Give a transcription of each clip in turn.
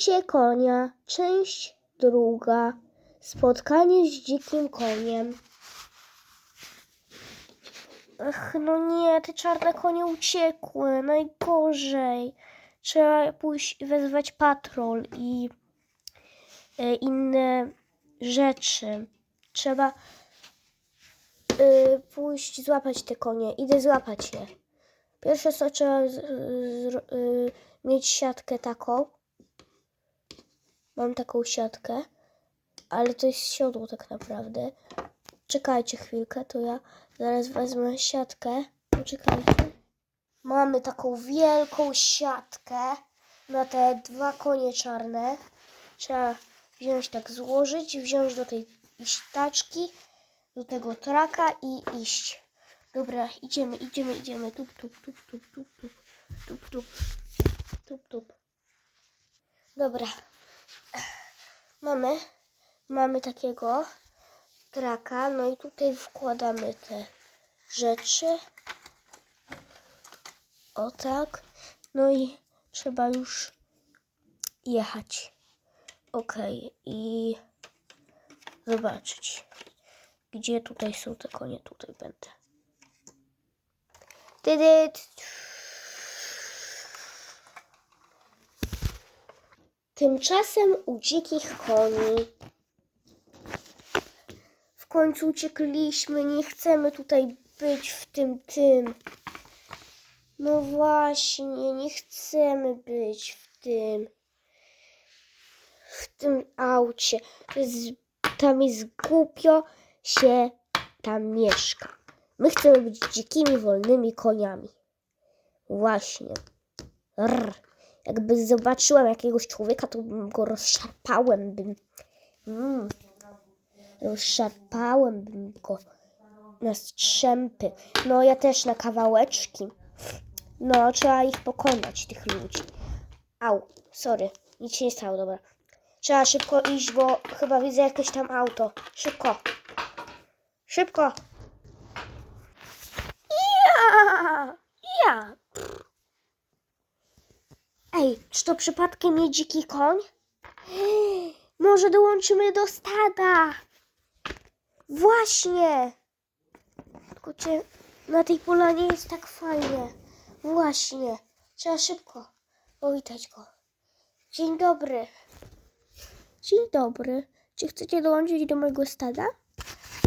Bicie konia, część druga. Spotkanie z dzikim koniem. Ach, no nie, te czarne konie uciekły. Najgorzej. Trzeba pójść wezwać patrol i e, inne rzeczy. Trzeba e, pójść złapać te konie. Idę złapać je. Pierwsze co trzeba y, mieć siatkę taką. Mam taką siatkę, ale to jest siodło tak naprawdę. Czekajcie chwilkę, to ja zaraz wezmę siatkę. Poczekajcie. Mamy taką wielką siatkę na te dwa konie czarne. Trzeba wziąć tak, złożyć, wziąć do tej taczki, do tego traka i iść. Dobra, idziemy, idziemy, idziemy. Tup, tup, tup, tup, tup, tup, tup, tup, tup, tup. Dobra. Mamy, mamy takiego traka, no i tutaj wkładamy te rzeczy. O tak. No i trzeba już jechać. Okej, i zobaczyć, gdzie tutaj są te konie. Tutaj będę. Tymczasem u dzikich koni. W końcu uciekliśmy, nie chcemy tutaj być w tym tym. No właśnie, nie chcemy być w tym. W tym aucie. Tam jest głupio się tam mieszka. My chcemy być dzikimi, wolnymi koniami. Właśnie. Rr. Jakby zobaczyłam jakiegoś człowieka, to go rozszarpałem bym. Mm. Rozszarpałem bym go na strzępy. No ja też na kawałeczki. No, trzeba ich pokonać, tych ludzi. Au, sorry, nic się nie stało, dobra. Trzeba szybko iść, bo chyba widzę jakieś tam auto. Szybko. Szybko. Ja! Ja! Ej, czy to przypadkiem nie dziki koń? Może dołączymy do stada. Właśnie. Tylko cię na tej polanie jest tak fajnie. Właśnie. Trzeba szybko powitać go. Dzień dobry. Dzień dobry. Czy chcecie dołączyć do mojego stada?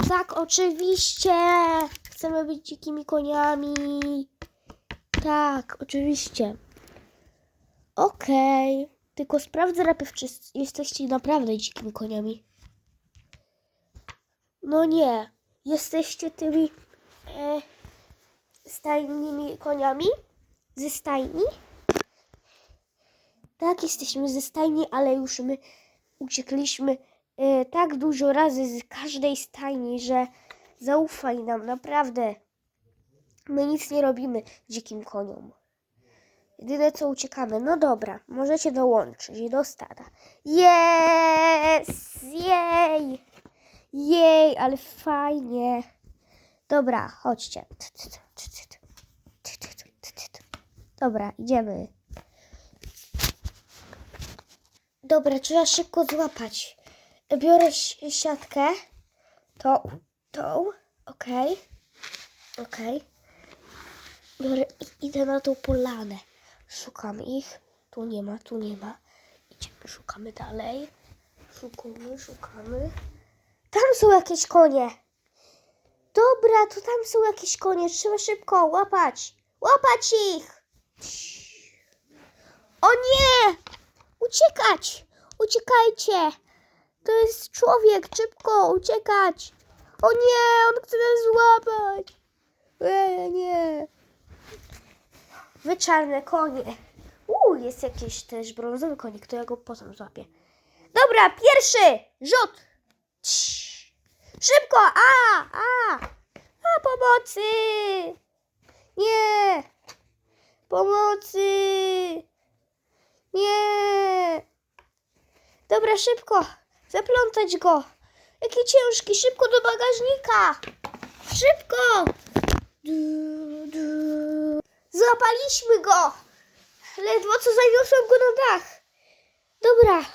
Tak, oczywiście. Chcemy być dzikimi koniami. Tak, oczywiście. Okej. Tylko sprawdzę najpierw, czy jesteście naprawdę dzikimi koniami. No nie. Jesteście tymi e, stajnymi koniami? Ze stajni? Tak, jesteśmy ze stajni, ale już my uciekliśmy e, tak dużo razy z każdej stajni, że zaufaj nam, naprawdę. My nic nie robimy dzikim koniom. Jedyne co uciekamy. No dobra, możecie dołączyć do stada. Jest! Jej! Jej, ale fajnie. Dobra, chodźcie. Dobra, idziemy. Dobra, trzeba szybko złapać. Biorę si- siatkę. Tą, tą. Okej. Okej. Biorę i idę na tą polanę. Szukam ich. Tu nie ma, tu nie ma. Idziemy, szukamy dalej. Szukamy, szukamy. Tam są jakieś konie. Dobra, to tam są jakieś konie. Trzeba szybko łapać. Łapać ich. O nie! Uciekać! Uciekajcie! To jest człowiek, szybko, uciekać! O nie, on chce nas złapać! E, nie! Wy czarne konie. Uuu, jest jakiś też brązowy konik, to ja go potem złapię. Dobra, pierwszy! Rzut! Szybko! A! A! A, pomocy! Nie! Pomocy! Nie! Dobra, szybko! Zaplątać go! Jaki ciężki! Szybko do bagażnika! Szybko! Du, du. Złapaliśmy go! Ledwo co zaniosłem go na dach. Dobra,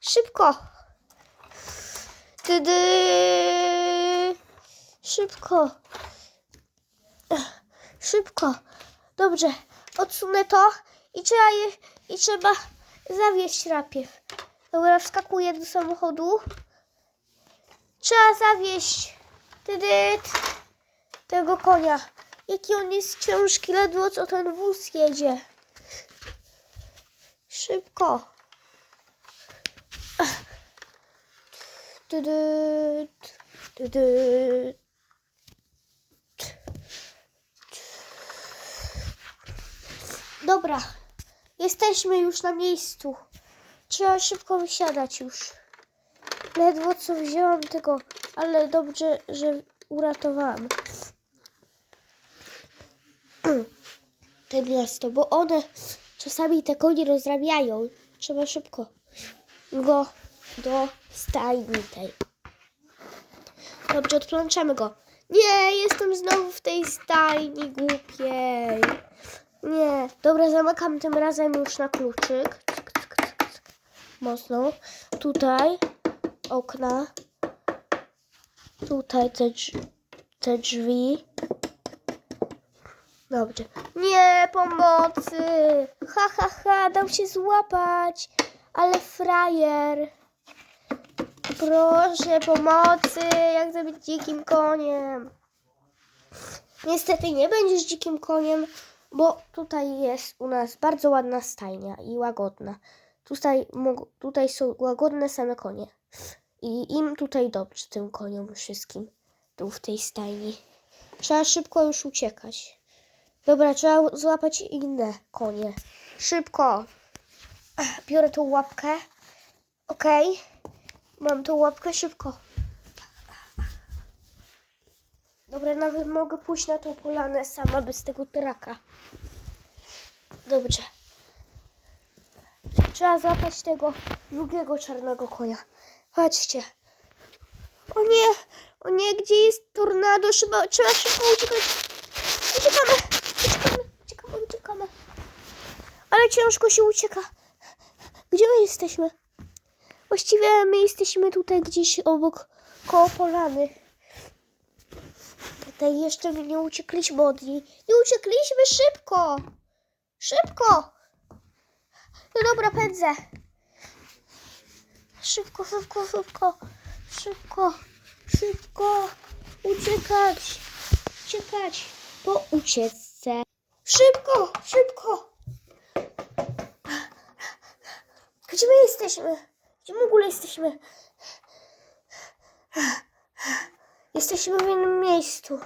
szybko. Tydy. Szybko. Szybko. Dobrze. Odsunę to i trzeba je, i trzeba zawieść rapiew. Dobra, wskakuję do samochodu. Trzeba zawieść. Tydy. Tego konia. Jaki on jest ciężki, ledwo co ten wóz jedzie. Szybko. Dobra, jesteśmy już na miejscu. Trzeba szybko wysiadać już. Ledwo co wzięłam tego, ale dobrze, że uratowałam. Te miasto, bo one czasami te konie rozrabiają. Trzeba szybko go do stajni tej. Dobrze, odplączemy go. Nie, jestem znowu w tej stajni głupiej. Nie, dobra, zamykam tym razem już na kluczyk. Mocno. Tutaj okna. Tutaj te, te drzwi. Dobrze. Nie, pomocy! Ha, ha, ha, dał się złapać. Ale frajer. Proszę, pomocy! Jak być dzikim koniem. Niestety nie będziesz dzikim koniem, bo tutaj jest u nas bardzo ładna stajnia i łagodna. Tutaj, tutaj są łagodne same konie. I im tutaj dobrze, tym koniom wszystkim. Tu w tej stajni. Trzeba szybko już uciekać. Dobra, trzeba złapać inne konie. Szybko. Biorę tą łapkę. Okej. Mam tą łapkę szybko. Dobra, nawet mogę pójść na tą polanę sama bez tego traka. Dobrze. Trzeba złapać tego drugiego czarnego konia. Chodźcie. O nie, o nie, gdzie jest tornado? Trzeba, trzeba szybko uciekać. Uciekamy, uciekamy, uciekamy. Ale ciężko się ucieka. Gdzie my jesteśmy? Właściwie my jesteśmy tutaj gdzieś obok, koło polany. Tutaj jeszcze my nie uciekliśmy od niej. Nie uciekliśmy szybko! Szybko! No dobra, pędzę. Szybko, szybko, szybko. Szybko, szybko. Uciekać. Uciekać. Po ucieczce. Szybko, szybko. Gdzie my jesteśmy? Gdzie w ogóle jesteśmy? Jesteśmy w innym miejscu.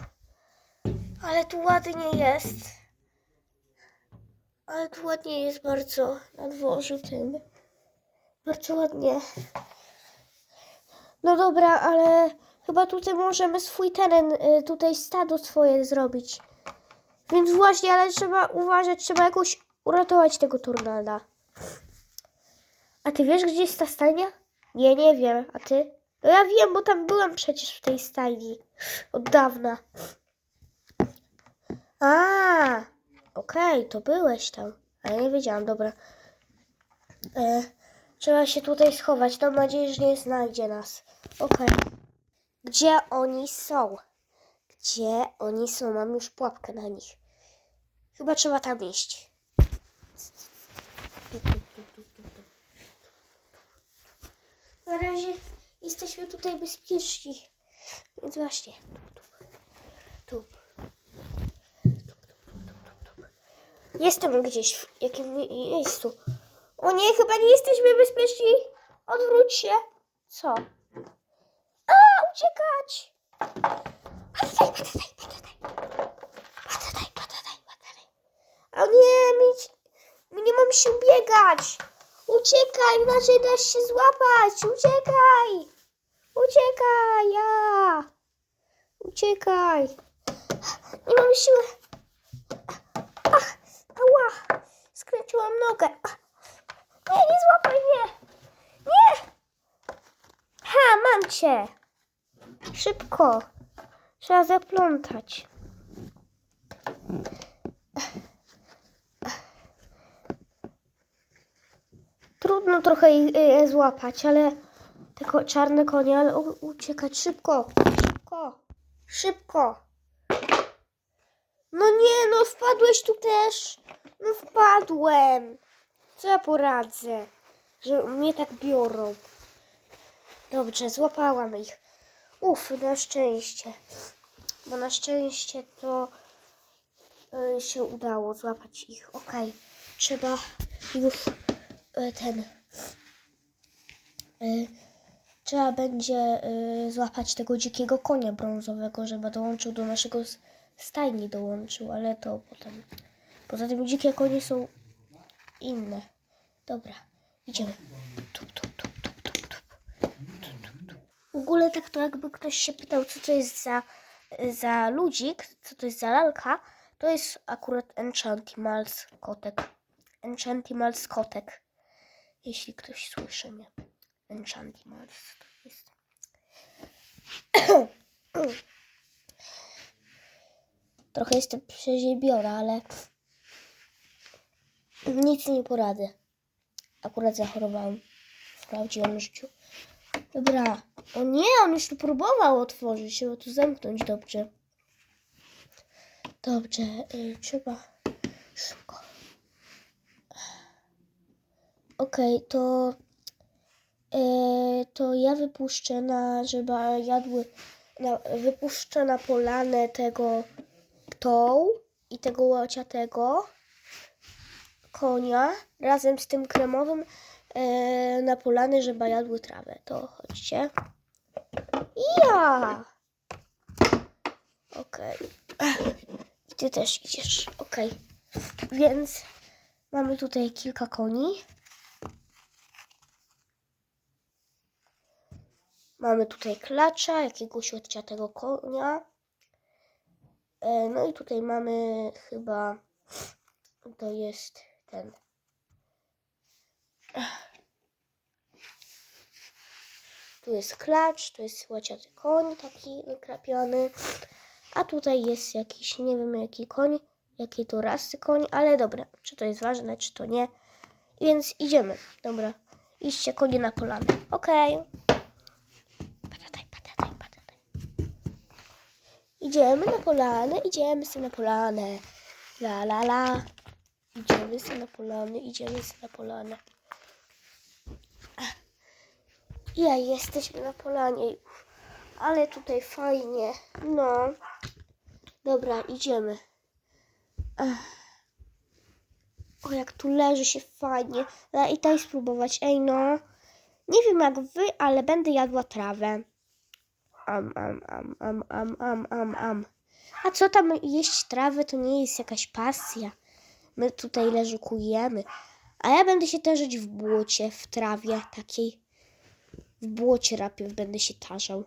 Ale tu ładnie jest. Ale tu ładnie jest bardzo na dworzu tym. Bardzo ładnie. No dobra, ale chyba tutaj możemy swój teren, y, tutaj stado swoje zrobić. Więc właśnie, ale trzeba uważać, trzeba jakoś uratować tego tornada. A ty wiesz, gdzie jest ta stajnia? Nie, nie wiem. A ty? No ja wiem, bo tam byłam przecież w tej stajni. Od dawna. A, okej, to byłeś tam. Ale nie wiedziałam, dobra. E, trzeba się tutaj schować. Mam nadzieję, że nie znajdzie nas. Okej. Gdzie oni są? Gdzie oni są? Mam już pułapkę na nich. Chyba trzeba tam iść. Na razie jesteśmy tutaj bezpieczni. Więc właśnie. Tu. Tu. Jestem gdzieś w jakimś mie- miejscu. O nie, chyba nie jesteśmy bezpieczni. Odwróć się. Co? A, uciekać! Patataj, patataj, patataj. Patataj, patataj, patataj. O nie, mi, mi nie mam się biegać. Uciekaj, inaczej dasz się złapać. Uciekaj. Uciekaj, ja. Uciekaj. Nie mam siły. Ach, ała. Skręciłam nogę. Nie, nie złapaj mnie. Nie. Ha, mam cię. Szybko. Trzeba zaplątać. Trudno trochę je, je złapać, ale te ko- czarne konie, ale uciekać szybko, szybko, szybko. No nie, no wpadłeś tu też. No wpadłem. Co ja poradzę, że mnie tak biorą. Dobrze, złapałam ich. Uf, na szczęście. Bo na szczęście to y, się udało złapać ich. Okej, trzeba już y, ten. Y, trzeba będzie y, złapać tego dzikiego konia brązowego, żeby dołączył do naszego stajni dołączył, ale to potem. Poza tym dzikie konie są inne. Dobra, idziemy. Tup, tup, tup, tup, tup, tup. W ogóle tak to jakby ktoś się pytał, co to jest za, za ludzik, co to jest za lalka, to jest akurat Enchantimals kotek. Enchantimals kotek. Jeśli ktoś słyszy mnie. Enchantimals to jest. Trochę jestem przeziębiona, ale nic nie poradzę. Akurat zachorowałam w prawdziwym życiu. Dobra. O nie, on już tu próbował otworzyć bo tu zamknąć dobrze. Dobrze, y, trzeba szybko. Okej, to y, to ja wypuszczę na, żeby jadły, na, wypuszczę na polanę tego tą i tego łaciatego konia razem z tym kremowym e, na polany, żeby jadły trawę. To chodźcie. Ja! Okej. I ty też idziesz. Okej. Więc mamy tutaj kilka koni. Mamy tutaj klacza, jakiegoś odciętego konia. E, no i tutaj mamy chyba to jest ten. Tu jest klacz, tu jest łaciaty koń, taki wykrapiony. A tutaj jest jakiś, nie wiem jaki koń, jakiej to rasy koń, ale dobra, czy to jest ważne, czy to nie. Więc idziemy, dobra. Iście konie na polanę. Okej. Patataj, Idziemy na polanę, idziemy sobie na polanę. La la la. Idziemy sobie na polanę, idziemy sobie na polanę. Ja jesteśmy na polanie. Ale tutaj fajnie. No. Dobra, idziemy. O, jak tu leży się fajnie. Ja i daj spróbować. Ej, no. Nie wiem jak wy, ale będę jadła trawę. Am, am, am, am, am, am, am, am. A co tam jeść trawę, to nie jest jakaś pasja. My tutaj leżukujemy. A ja będę się tarzyć w błocie, w trawie takiej. W błocie rapie będę się tarzał.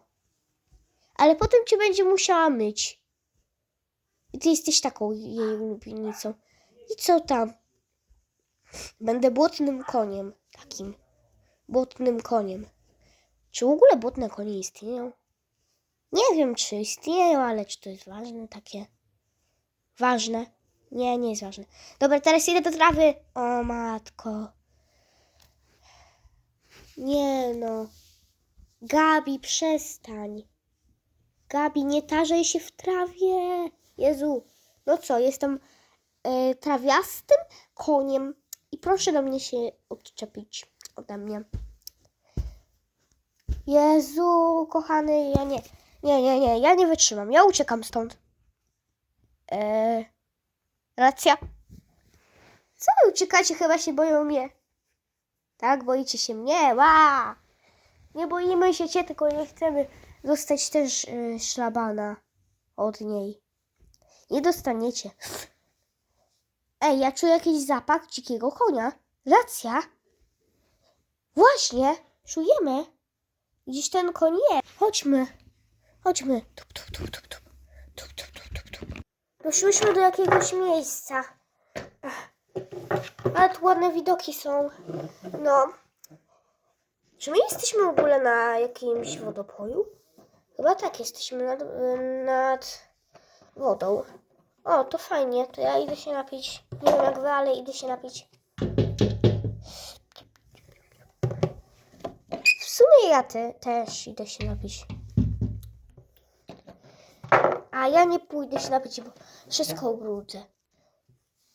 Ale potem cię będzie musiała myć. I ty jesteś taką jej ulubienicą. I co tam? Będę błotnym koniem. Takim. Błotnym koniem. Czy w ogóle błotne konie istnieją? Nie wiem, czy istnieją, ale czy to jest ważne takie? Ważne. Nie, nie jest ważne. Dobra, teraz idę do trawy. O matko. Nie no. Gabi, przestań. Gabi, nie tarzaj się w trawie. Jezu. No co, jestem e, trawiastym koniem i proszę do mnie się odczepić ode mnie. Jezu, kochany, ja nie. Nie, nie, nie, ja nie wytrzymam. Ja uciekam stąd. Eee, racja. Co wy uciekacie? Chyba się boją mnie. Tak, boicie się mnie? Ła! Nie boimy się cię, tylko nie chcemy dostać też y, szlabana od niej. Nie dostaniecie. Ej, ja czuję jakiś zapach dzikiego konia. Racja. Właśnie, czujemy. Gdzieś ten koń jest. Chodźmy. Chodźmy. Tup, tup, tup, tup, tup. Tup, tup, tup, tup, tup. Do jakiegoś miejsca. Ale tu ładne widoki są. No. Czy my jesteśmy w ogóle na jakimś wodopoju? Chyba tak, jesteśmy nad, nad wodą. O, to fajnie, to ja idę się napić. Nie wiem jak wy, ale idę się napić. nie, ja te, też idę się napić. A ja nie pójdę się napić, bo wszystko ubrudzę.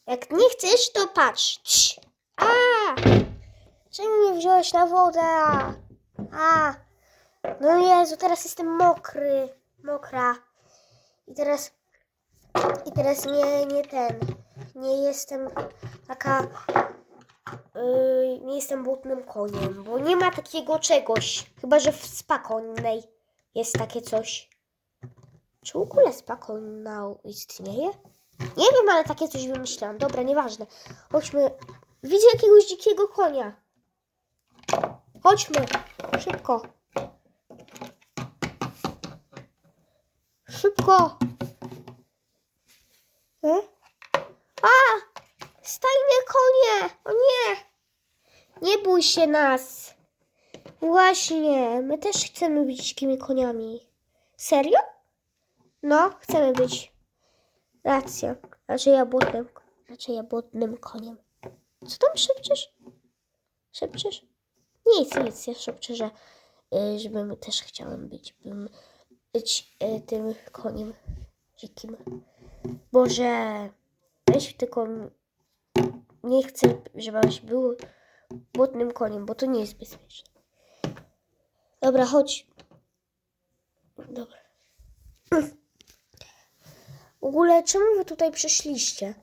Jak nie chcesz, to patrz. A! Czemu mnie wziąłeś na wodę? A! No Jezu, teraz jestem mokry. Mokra. I teraz... I teraz nie, nie ten. Nie jestem taka... Yy, nie jestem butnym koniem, bo nie ma takiego czegoś. Chyba, że w spa konnej jest takie coś. Czy w ogóle spa konna istnieje? Nie wiem, ale takie coś wymyślałam. Dobra, nieważne. Chodźmy. Widzę jakiegoś dzikiego konia. Chodźmy. Szybko. Szybko. E? A! Stajne konie! O nie! Nie bój się nas. Właśnie, my też chcemy być dzikimi koniami. Serio? No, chcemy być. Racja. Raczej ja błotnym, raczej ja błotnym koniem. Co tam szepczesz? Szepczesz? Nic, nic. Ja szepczę, że y, żebym też chciałem być. Bym być y, tym koniem dzikim. Boże, weź tylko nie chcę, żebyś był błotnym koniem, bo to nie jest bezpieczne. Dobra, chodź. Dobra. W ogóle, czemu wy tutaj przyszliście?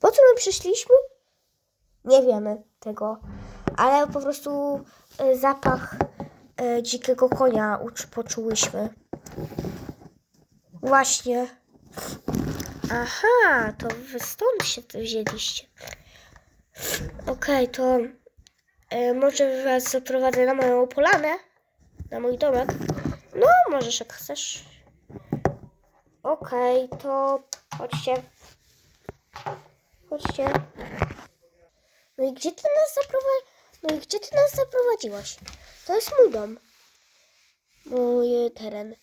Po co my przyszliśmy? Nie wiemy tego, ale po prostu e, zapach e, dzikiego konia poczułyśmy. Właśnie. Aha, to wy stąd się wzięliście. Okej, to e, może was zaprowadzę na moją polanę, na mój domek. No, możesz jak chcesz. Okej, to chodźcie. Chodźcie. No i gdzie ty nas zaprowadziłaś? No i gdzie ty nas zaprowadziłaś? To jest mój dom. Mój teren.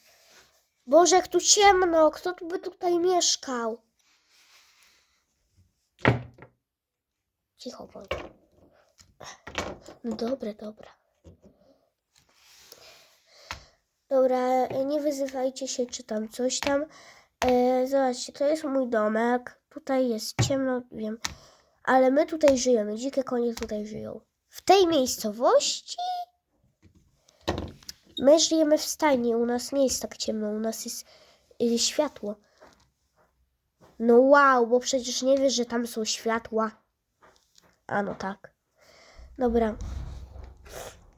Boże, jak tu ciemno. Kto tu by tutaj mieszkał? Cicho bądź. No dobra, dobra. Dobra, nie wyzywajcie się, czy tam coś tam. E, zobaczcie, to jest mój domek. Tutaj jest ciemno, wiem. Ale my tutaj żyjemy. Dzikie konie tutaj żyją. W tej miejscowości my żyjemy w stajni. U nas nie jest tak ciemno. U nas jest y, światło. No wow, bo przecież nie wiesz, że tam są światła. A no tak. Dobra.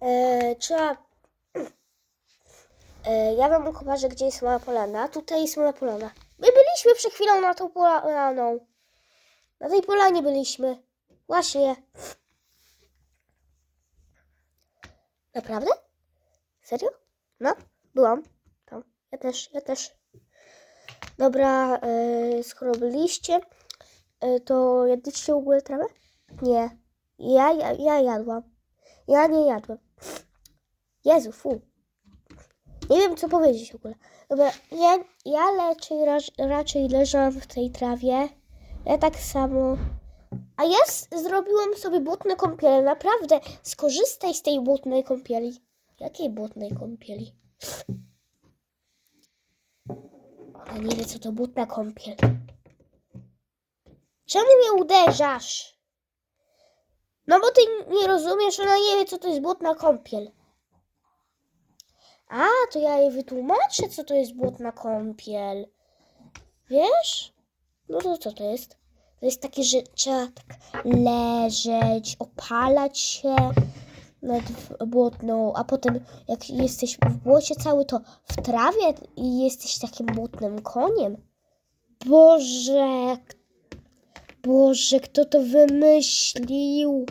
E, trzeba E, ja wam ukażę, gdzie jest moja polana. Tutaj jest moja polana. My byliśmy przed chwilą na tą polaną. Na tej polanie byliśmy. Właśnie. Naprawdę? Serio? No, byłam. Tam. Ja też, ja też. Dobra, e, skoro byliście, e, to jadliście w ogóle trawę? Nie. Ja, ja, ja jadłam. Ja nie jadłem. Jezu, fu. Nie wiem, co powiedzieć w ogóle. Dobra, ja, ja raczej, raczej, leżałam w tej trawie. Ja tak samo. A ja zrobiłam sobie błotne kąpiele. Naprawdę, skorzystaj z tej błotnej kąpieli. Jakiej błotnej kąpieli? Ona nie wie, co to błotna kąpiel. Czemu mnie uderzasz? No bo ty nie rozumiesz, ona nie wie, co to jest błotna kąpiel. A, to ja jej wytłumaczę, co to jest błotna kąpiel. Wiesz? No to co to jest? To jest takie, że trzeba tak leżeć, opalać się nad błotną, a potem jak jesteś w błocie cały, to w trawie i jesteś takim błotnym koniem. Boże, Boże, kto to wymyślił?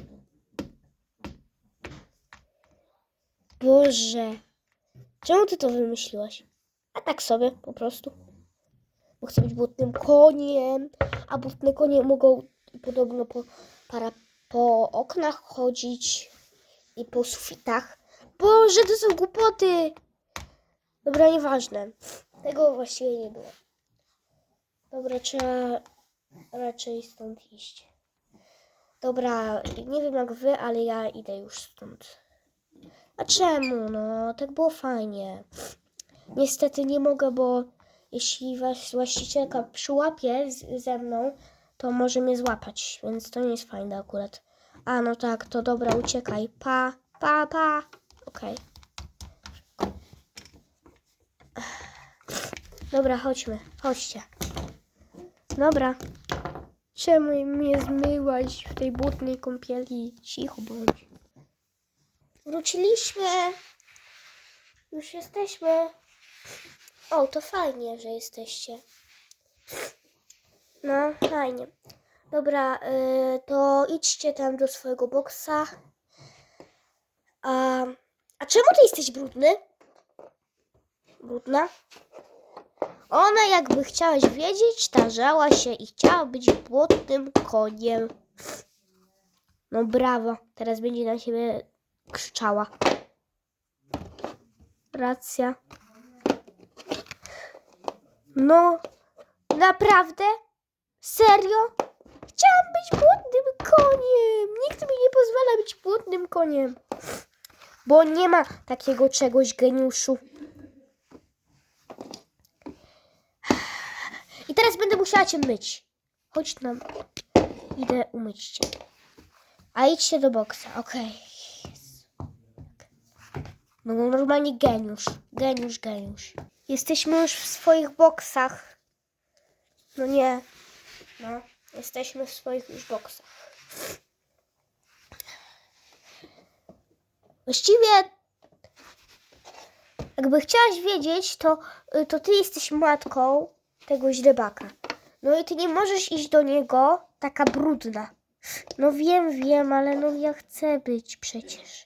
Boże. Czemu ty to wymyśliłaś? A tak sobie, po prostu. Bo chcę być butnym koniem, a butne konie mogą podobno po, para, po oknach chodzić i po sufitach. Boże, to są głupoty! Dobra, nieważne. Tego właściwie nie było. Dobra, trzeba raczej stąd iść. Dobra, nie wiem jak wy, ale ja idę już stąd. A czemu? No, tak było fajnie. Niestety nie mogę, bo jeśli was właścicielka przyłapie z, ze mną, to może mnie złapać, więc to nie jest fajne akurat. A, no tak, to dobra, uciekaj. Pa, pa, pa. Okej. Dobra, chodźmy, chodźcie. Dobra. Czemu mnie zmyłaś w tej błotnej kąpieli? Cicho bądź. Wróciliśmy. Już jesteśmy. O, to fajnie, że jesteście. No, fajnie. Dobra, y, to idźcie tam do swojego boksa. A, a czemu ty jesteś brudny? Brudna? Ona, jakby chciałaś wiedzieć, tarzała się i chciała być błotnym koniem. No brawo, teraz będzie na siebie krzyczała. Racja. No, naprawdę? Serio? Chciałam być błotnym koniem. Nikt mi nie pozwala być błotnym koniem. Bo nie ma takiego czegoś, geniuszu. I teraz będę musiała cię myć. Chodź tam. Idę umyć cię. A idźcie do boksa, okej. Jezu. No normalnie geniusz. Geniusz, geniusz. Jesteśmy już w swoich boksach. No nie. No, jesteśmy w swoich już boksach. Właściwie, jakby chciałaś wiedzieć, to, y, to ty jesteś matką tego źrebaka. No i ty nie możesz iść do niego taka brudna. No wiem, wiem, ale no ja chcę być przecież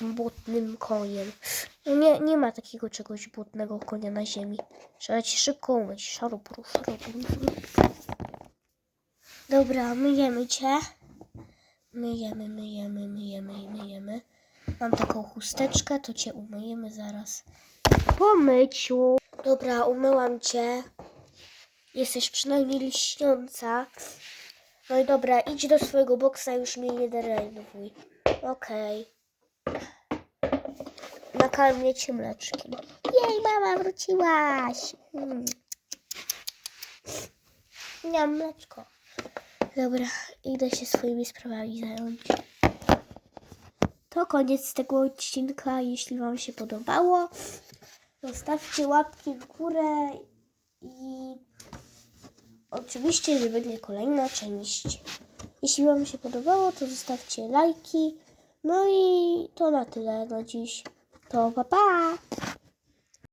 błotnym koniem. No nie, nie ma takiego czegoś błotnego konia na ziemi. Trzeba ci szybko umyć. Szarupuru, szarupuru. Dobra, myjemy cię. Myjemy, myjemy, myjemy, myjemy. Mam taką chusteczkę, to cię umyjemy zaraz. Po myciu. Dobra, umyłam cię. Jesteś przynajmniej lśniąca. No i dobra, idź do swojego boksa, już mnie nie denerwuj. Okej. Nakarmię cię mleczkiem. Jej, mama, wróciłaś. Mm. Miałam mleczko. Dobra, idę się swoimi sprawami zająć. To koniec tego odcinka. Jeśli Wam się podobało, zostawcie łapki w górę i oczywiście, że będzie kolejna część. Jeśli Wam się podobało, to zostawcie lajki. No i to na tyle na dziś. To pa pa!